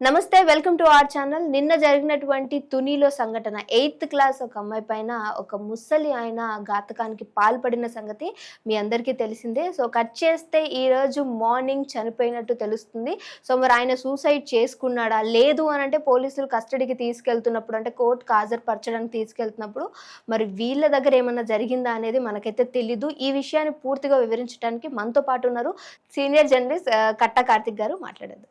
నమస్తే welcome to our channel. నిన్న జరిగినటువంటి తునిలో సంఘటన. ఎయిత్ క్లాస్ ఒక అమ్మాయి పైన ఒక ముసలి ఆయన ఘాతకానికి పాల్పడిన సంగతి మీ అందరికీ తెలిసిందే. సో కట్ చేస్తే ఈరోజు మార్నింగ్ చనిపోయినట్టు తెలుస్తుంది. సో మరి ఆయన సూసైడ్ చేసుకున్నాడా? లేదు అని అంటే పోలీసులు కస్టడీకి తీసుకెళ్తున్నప్పుడు అంటే కోర్టుకు హాజరుపరచడానికి తీసుకెళ్తున్నప్పుడు మరి వీళ్ళ దగ్గర ఏమన్నా జరిగిందా అనేది మనకైతే తెలీదు. ఈ విషయాన్ని పూర్తిగా వివరించడానికి మనతో పాటు ఉన్నారు సీనియర్ జర్నలిస్ట్ కట్ట కార్తిక్ గారు మాట్లాడారు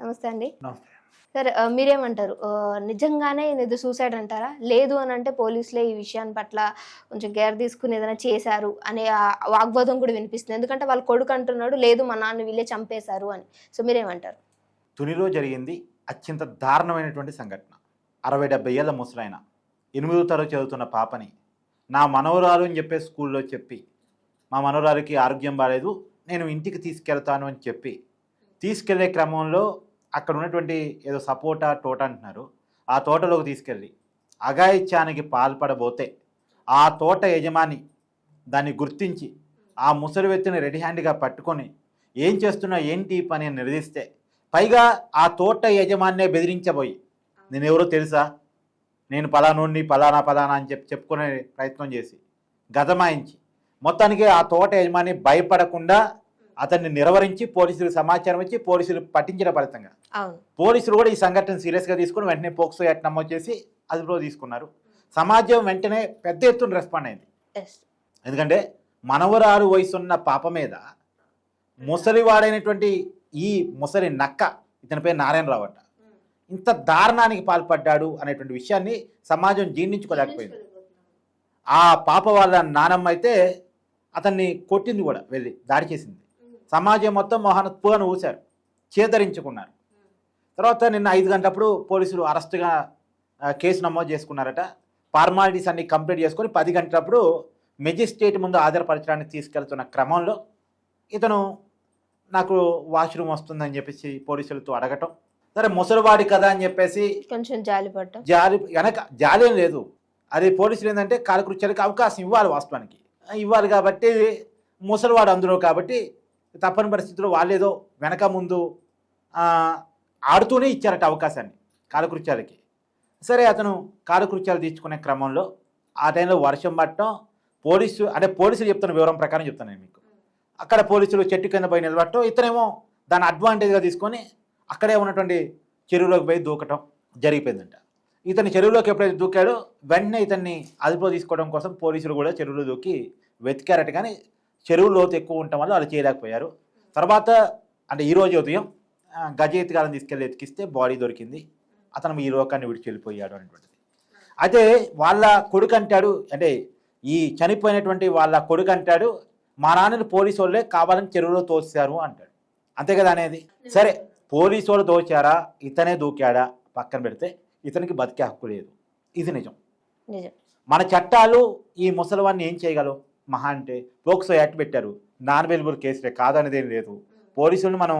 నమస్తే అండి. నమస్తే. సార్ మీరేమంటారు? నిజంగానే ఇది సూసైడ్ అంటారా? లేదు అని అంటే పోలీసులే ఈ విషయాన్ని పట్ల కొంచెం కేర్ తీసుకుని ఏదైనా చేశారు అనే వాగ్వాదం కూడా వినిపిస్తుంది. ఎందుకంటే వాళ్ళ కొడుకు అంటున్నాడు లేదు మా నాన్న వీళ్ళే చంపేశారు అని. సో మీరేమంటారు? తునిలో జరిగింది అత్యంత దారుణమైనటువంటి సంఘటన. అరవై డెబ్బై ఏళ్ళ ముసలైన ఎనిమిదో తరగతి చదువుతున్న పాపని నా మనవరాలు అని చెప్పే స్కూల్లో చెప్పి మా మనవరాలకి ఆరోగ్యం బాగాలేదు నేను ఇంటికి తీసుకెళ్తాను అని చెప్పి తీసుకెళ్ళే క్రమంలో అక్కడ ఉన్నటువంటి ఏదో సపోటా తోట అంటున్నారు. ఆ తోటలోకి తీసుకెళ్ళి అఘాయిత్యానికి పాల్పడబోతే ఆ తోట యజమాని దాన్ని గుర్తించి ఆ ముసలి వ్యక్తిని రెడీ హ్యాండ్గా పట్టుకొని ఏం చేస్తున్నా ఏంటి పని అని నిలదీస్తే పైగా ఆ తోట యజమాన్నే బెదిరించబోయి నేను ఎవరో తెలుసా? నేను పలానోడిని పలానా పలానా అని చెప్పి చెప్పుకునే ప్రయత్నం చేసి గతమాయించి మొత్తానికి ఆ తోట యజమాని భయపడకుండా అతన్ని నిర్వహించి పోలీసులకు సమాచారం ఇచ్చి పోలీసులు పట్టించిన ఫలితంగా. పోలీసులు కూడా ఈ సంఘటన సీరియస్గా తీసుకుని వెంటనే పోక్సో యాక్ట్ నమోదు చేసి అదుపులో తీసుకున్నారు. సమాజం వెంటనే పెద్ద ఎత్తున రెస్పాండ్ అయింది. ఎందుకంటే మనవరాలు వయసున్న పాప మీద ముసలివాడైనటువంటి ఈ ముసలి నక్క ఇతని పేరు నారాయణరావు అంట. ఇంత దారుణానికి పాల్పడ్డాడు అనేటువంటి విషయాన్ని సమాజం జీర్ణించుకోలేకపోయింది. ఆ పాప వాళ్ళ నానమ్మ అయితే అతన్ని కొట్టింది కూడా వెళ్ళి దాడి చేసింది. సమాజం మొత్తం మొహాన పూలను ఊశారు. చేతరించుకున్నారు తర్వాత నిన్న ఐదు గంటలప్పుడు పోలీసులు అరెస్టుగా కేసు నమోదు చేసుకున్నారట. ఫార్మాలిటీస్ అన్ని కంప్లీట్ చేసుకొని పది గంటలప్పుడు మెజిస్ట్రేట్ ముందు హాజరుపరచడానికి తీసుకెళ్తున్న క్రమంలో ఇతను నాకు వాష్రూమ్ వస్తుందని చెప్పేసి పోలీసులతో అడగటం. సరే ముసలివాడి కదా అని చెప్పేసి కొంచెం జాలి పడ్డం. జాలి వెనక జాలి ఏం లేదు. అది పోలీసులు ఏంటంటే కాలకృత్యాలకు అవకాశం ఇవ్వాలి వాస్తవానికి. ఇవ్వాలి కాబట్టి ముసలివాడు అందులో కాబట్టి తప్పని పరిస్థితుల్లో వాళ్ళేదో వెనక ముందు ఆడుతూనే ఇచ్చారట అవకాశాన్ని కాలకృత్యాలకి. సరే అతను కాలకృత్యాలు తీర్చుకునే క్రమంలో ఆ టైంలో వర్షం పట్టడం పోలీసు అంటే పోలీసులు చెప్తున్న వివరం ప్రకారం చెప్తాను నేను మీకు. అక్కడ పోలీసులు చెట్టు కింద పోయి నిలబడటం ఇతనేమో దాన్ని అడ్వాంటేజ్గా తీసుకొని అక్కడే ఉన్నటువంటి చెరువులోకి పోయి దూకటం జరిగిపోయిందంట. ఇతని చెరువులోకి ఎప్పుడైతే దూకాడో వెంటనే ఇతన్ని అదుపులో తీసుకోవడం కోసం పోలీసులు కూడా చెరువులో దూకి వెతికారట. కానీ చెరువు లోతు ఎక్కువ ఉండటం వల్ల వాళ్ళు చేయలేకపోయారు. తర్వాత అంటే ఈ రోజు ఉదయం ఆ, గజ ఎత్తుకాలను తీసుకెళ్ళి ఎతికిస్తే బాడీ దొరికింది. అతను ఈ లోకాన్ని విడిచి వెళ్ళిపోయాడు అనేటువంటిది. అయితే వాళ్ళ కొడుకు అంటాడు అంటే ఈ చనిపోయినటువంటి వాళ్ళ కొడుకు అంటాడు మా నాన్నని పోలీసు వాళ్ళే కావాలని చెరువులో తోసారు అంటాడు. అంతే కదా అనేది? సరే పోలీసు వాళ్ళు తోచారా? ఇతనే దూకాడా? పక్కన పెడితే ఇతనికి బతికే హక్కు లేదు. ఇది నిజం. నిజం. మన చట్టాలు ఈ ముసలివాడిని ఏం చేయగలవు? మహా అంటే పోక్సో యాక్ట్ పెట్టారు. నాన్ అవైలబుల్ కేసులే కాదనేది ఏం లేదు. పోలీసులను మనం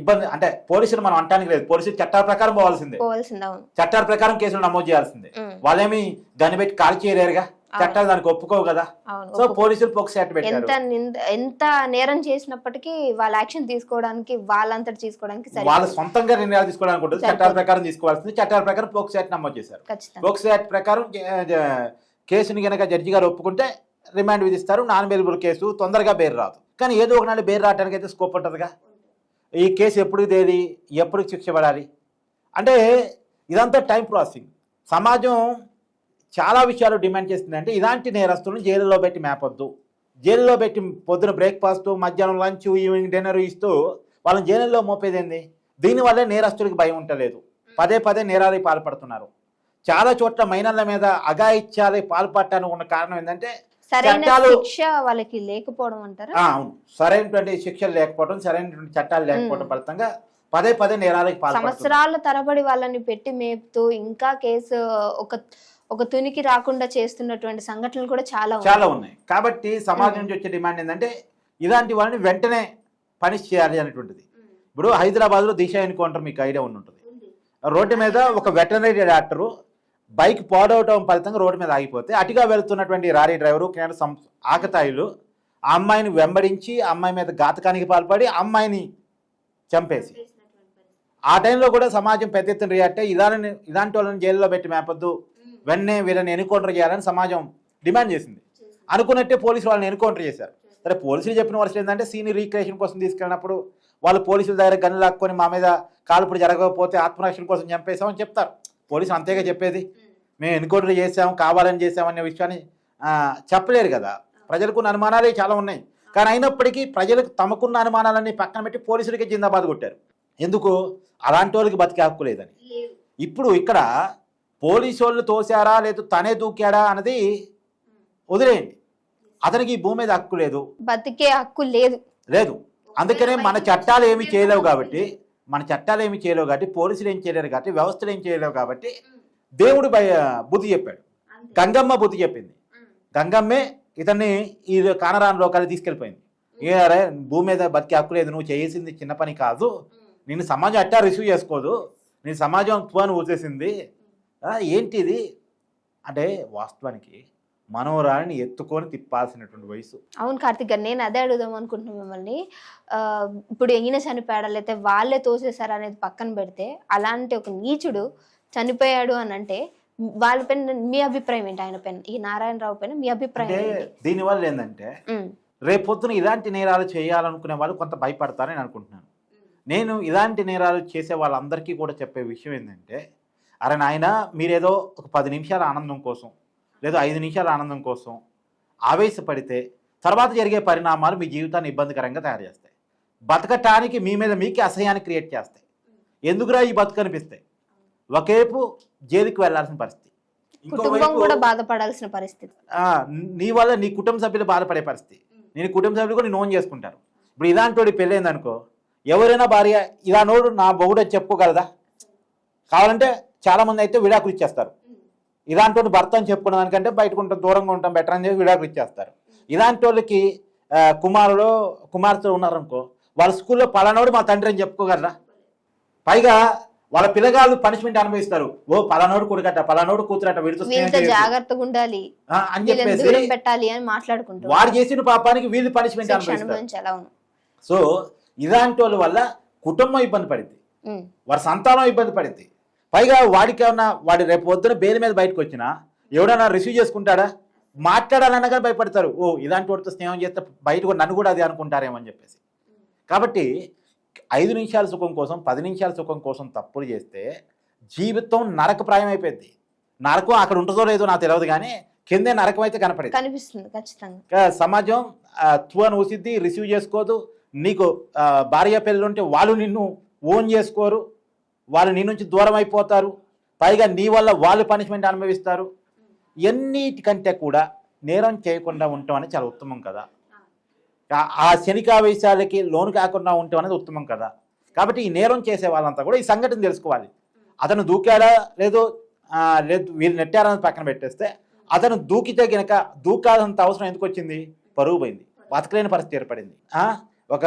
ఇబ్బంది అంటే పోలీసులు మనం అంటానికి లేదు. పోలీసులు చట్టాల ప్రకారం పోవాల్సిందే. చట్టాల ప్రకారం కేసులు నమోదు చేయాల్సిందే. వాళ్ళేమి దాన్ని పెట్టి కాల్ చేయలేరుగా? చట్టాలు దానికి ఒప్పుకోవు కదా? సో పోలీసులు పోక్సో యాక్ట్ పెట్టారు. ఎంత నేరం చేసినప్పటికీ వాళ్ళ యాక్షన్ తీసుకోవడానికి వాళ్ళంతటి తీసుకోవడానికి వాళ్ళ సొంతంగా నిర్ణయాలు తీసుకోవడానికి ఉంటుంది. చట్టాల. ప్రకారం తీసుకోవాల్సింది. చట్టాల ప్రకారం పోక్సో యాక్ట్ నమోదు చేశారు. పోక్సో యాక్ట్ ప్రకారం కేసుని కనుక జడ్జి గారు ఒప్పుకుంటే రిమాండ్ విధిస్తారు నాన్ బెయిలబుల్ కేసు తొందరగా బెయిల్ రాదు. కానీ ఏదో ఒక నాడు బెయిల్ రావడానికి అయితే స్కోప్ ఉంటుందిగా. ఈ కేసు ఎప్పుడు తేది ఎప్పుడు శిక్ష పడాలి? అంటే ఇదంతా టైం ప్రాసెసింగ్ సమాజం చాలా విషయాలు డిమాండ్ చేస్తుందంటే ఇలాంటి నేరస్తులను జైలులో పెట్టి మేపొద్దు. జైలులో పెట్టి పొద్దున బ్రేక్ఫాస్ట్ మధ్యాహ్నం లంచ్ ఈవినింగ్ డిన్నర్ ఇస్తూ వాళ్ళని జైలులో మోపేదేంది? దీనివల్లే నేరస్తుడికి భయం ఉంటలేదు పదే పదే నేరాలకి పాల్పడుతున్నారు. చాలా చోట్ల మైనర్ల మీద అఘాయిత్యాలకు పాల్పడటానికి ఉన్న కారణం ఏంటంటే సరైన శిక్ష వాళ్ళకి లేకపోవడం అంటారా? ఆ, అవును. సరైనటువంటి శిక్షలు లేకపోవడం సరైనటువంటి చట్టాలు లేకపోవడం. ఫలితంగా పదే పదే నేరాలకు సంవత్సరాల తరబడి వాళ్ళని పెట్టి మేపుతూ ఇంకా కేసు ఒక ఒక తునికి రాకుండా చేస్తున్నటువంటి సంఘటనలు కూడా చాలా ఉన్నాయి. చాలా ఉన్నాయి. కాబట్టి సమాజం నుంచి వచ్చే డిమాండ్ ఏంటంటే ఇలాంటి వాళ్ళని వెంటనే పనిష్ చేయాలి అనేటువంటిది. ఇప్పుడు హైదరాబాద్లో దిశ ఎన్కౌంటర్ మీకు ఐడియా ఉండి ఉంటుంది రోడ్డు మీద ఒక వెటనరీ డాక్టరు బైక్ పాడవటం ఫలితంగా రోడ్డు మీద ఆగిపోతే అటుగా వెళ్తున్నటువంటి రారీ డ్రైవరు కేంద్ర సం ఆకతాయిలు ఆ అమ్మాయిని వెంబడించి అమ్మాయి మీద ఘాతకానికి పాల్పడి అమ్మాయిని చంపేసి. ఆ టైంలో కూడా సమాజం పెద్ద ఎత్తున రియాక్ట్ ఇలాంటి ఇలాంటి వాళ్ళని జైల్లో పెట్టి మేపొద్దు వెన్నే వీళ్ళని ఎన్కౌంటర్ చేయాలని సమాజం డిమాండ్ చేసింది. అనుకున్నట్టే పోలీసులు వాళ్ళని ఎన్కౌంటర్ చేశారు. సరే పోలీసులు చెప్పిన వర్షం ఏంటంటే సీని రీక్రియేషన్ కోసం తీసుకెళ్ళినప్పుడు వాళ్ళు పోలీసుల దగ్గర గన్ను లాక్కొని మా మీద కాల్పుడు జరగకపోతే ఆత్మరక్షణ కోసం చంపేశామని చెప్తారు. పోలీసులు అంతేగా చెప్పేది? మేము ఎన్కౌంటర్ చేసాము కావాలని చేసామనే విషయాన్ని చెప్పలేరు కదా. ప్రజలకు ఉన్న అనుమానాలే చాలా ఉన్నాయి. కానీ అయినప్పటికీ ప్రజలకు తమకున్న అనుమానాలన్నీ పక్కన పెట్టి పోలీసులకి జిందాబాద్ కొట్టారు. ఎందుకు? అలాంటి వాళ్ళకి బతికే హక్కు లేదని. ఇప్పుడు ఇక్కడ పోలీసు వాళ్ళు తోసారా లేదు తనే దూకాడా అన్నది వదిలేయండి. అతనికి ఈ భూమి మీద హక్కు లేదు. బతికే హక్కు లేదు. లేదు. అందుకనే మన చట్టాలు ఏమి చేయలేవు కాబట్టి మన చట్టాలు ఏమి చేయలేవు కాబట్టి పోలీసులు ఏం చేయలేరు కాబట్టి వ్యవస్థలు ఏం చేయలేవు కాబట్టి దేవుడు భయ బుద్ధి చెప్పాడు. గంగమ్మ బుద్ధి చెప్పింది. గంగమ్మే ఇతన్ని ఈ కానరాని లోకాలు తీసుకెళ్ళిపోయింది. ఏ భూమి మీద బతికే హక్కు లేదు నువ్వు చేసింది చిన్న పని కాదు. నిన్ను సమాజం అట్టా రిసీవ్ చేసుకోదు. నేను సమాజం తువాను ఊసేసింది. ఏంటిది? అంటే వాస్తవానికి మనోరాన్ని ఎత్తుకొని తిప్పాల్సినటువంటి వయసు. అవును కార్తిక్ గారు నేను అదే అడుగుదాం అనుకుంటున్నాను మిమ్మల్ని. ఇప్పుడు ఈయన చనిపోయాడా లేకపోతే వాళ్ళే తోసేశారా అనేది పక్కన పెడితే అలాంటి ఒక నీచుడు చనిపోయాడు అని అంటే వాళ్ళ పైన మీ అభిప్రాయం ఏంటి? ఆయన పైన ఈ నారాయణరావు పైన మీ అభిప్రాయం ఏంటి? దీనివల్ల ఏంటంటే ఉమ్, రేపొద్దున ఇలాంటి నేరాలు చేయాలనుకునే వాళ్ళు కొంత భయపడతారని అనుకుంటున్నాను. నేను ఇలాంటి నేరాలు చేసే వాళ్ళందరికీ కూడా చెప్పే విషయం ఏంటంటే అరే నాయన మీరేదో ఒక పది నిమిషాల ఆనందం కోసం లేదా ఐదు నిమిషాల ఆనందం కోసం ఆవేశపడితే తర్వాత జరిగే పరిణామాలు మీ జీవితాన్ని ఇబ్బందికరంగా తయారు చేస్తాయి. బతకటానికి మీ మీద మీకే అసహ్యాన్ని క్రియేట్ చేస్తాయి. ఎందుకురా ఈ బతుకు అనిపిస్తాయి ఒకేపు జైలుకి వెళ్ళాల్సిన పరిస్థితి. కూడా బాధపడాల్సిన పరిస్థితి. నీ వల్ల నీ కుటుంబ సభ్యులు బాధపడే పరిస్థితి. నేను కుటుంబ సభ్యులు కూడా నేను చేసుకుంటారు. ఇప్పుడు ఇలాంటి వాడి పెళ్ళైంది అనుకో ఎవరైనా భార్య ఇలా నోడు నా బొగుడు అని చెప్పుకోగలదా? కావాలంటే చాలా మంది అయితే విడాకులు ఇచ్చేస్తారు. ఇలాంటి భర్త అని చెప్పుకున్న దానికంటే బయటకు ఉంటాం దూరంగా ఉంటాం బెటర్ అని చెప్పి విడాకులు ఇచ్చేస్తారు. ఇలాంటి వాళ్ళకి ఆ, కుమారులు కుమార్తెలు ఉన్నారనుకో వాళ్ళ స్కూల్లో పలానోడు మా తండ్రి అని చెప్పుకోగలరా? పైగా వాళ్ళ పిల్లగాళ్ళు పనిష్మెంట్ అనుభవిస్తారు. ఓ పలానోడు కొడుకట పలానోడు కూతురట వీడితో. జాగ్రత్తగా ఉండాలి. అని చెప్పేసి పెట్టాలి అని మాట్లాడుకుంటారు వాడు చేసిన పాపానికి వీళ్ళు పనిష్మెంట్ అనుభవిస్తారు. సో ఇలాంటి వాళ్ళ వల్ల కుటుంబం ఇబ్బంది పడింది. వాడి సంతానం ఇబ్బంది పడింది. పైగా వాడికి ఏమన్నా వాడి రేపు పొద్దున బెయిల్ మీద బయటకు వచ్చినా ఎవడన్నా రిసీవ్ చేసుకుంటాడా? మాట్లాడాలన్నా కానీ భయపడతారు. ఓ ఇలాంటి వాడితో స్నేహం చేస్తే బయట కూడా నన్ను కూడా అది అనుకుంటారేమో అని చెప్పేసి. కాబట్టి ఐదు నిమిషాల సుఖం కోసం పది నిమిషాల సుఖం కోసం తప్పులు చేస్తే జీవితం నరకప్రాయం అయిపోయింది. నరకం అక్కడ ఉంటుందో లేదో నాకు తెలియదు కానీ కిందే నరకం అయితే కనపడేది. కనిపిస్తుంది ఖచ్చితంగా. సమాజం తువను ఊసిద్ది రిసీవ్ చేసుకోదు. నీకు భార్య పిల్లలు ఉంటే వాళ్ళు నిన్ను ఓన్ చేసుకోరు. వాళ్ళు నీ నుంచి దూరం అయిపోతారు. పైగా నీ వల్ల వాళ్ళు పనిష్మెంట్ అనుభవిస్తారు. ఎన్నిటికంటే కూడా నేరం చేయకుండా ఉండటం అనేది చాలా ఉత్తమం కదా. ఆ- శనికావేశాలకి లోను కాకుండా ఉండటం అనేది ఉత్తమం కదా. కాబట్టి ఈ నేరం చేసే వాళ్ళంతా కూడా ఈ సంఘటన తెలుసుకోవాలి. అతను దూకాడా లేదో లేదు వీళ్ళు నెట్టారని పక్కన పెట్టేస్తే అతను దూకితే గనక దూకాల్సినంత అవసరం ఎందుకు వచ్చింది? పరువు పోయింది. బతకలేని పరిస్థితి ఏర్పడింది. ఒక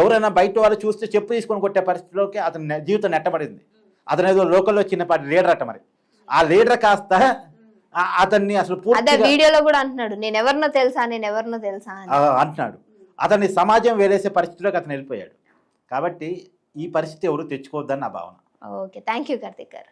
ఎవరైనా బయట వాళ్ళు చూస్తే చెప్పు తీసుకొని కొట్టే పరిస్థితిలోకి అతని జీవితం నెట్టబడింది. అతను ఏదో లోకల్లో చిన్నపాటి లీడర్ అట మరి. ఆ లీడర్ కాస్త అతన్ని అసలు అదే వీడియోలో కూడా అంటున్నాడు నేను ఎవరినో తెలుసా నేను ఎవరినో తెలుసా అంటున్నాడు. అతన్ని సమాజం వేలేసే పరిస్థితిలోకి అతను వెళ్ళిపోయాడు. కాబట్టి ఈ పరిస్థితి ఎవరు తెచ్చుకోవద్దని నా భావన. ఓకే థ్యాంక్ యూ కార్తిక్ గారు.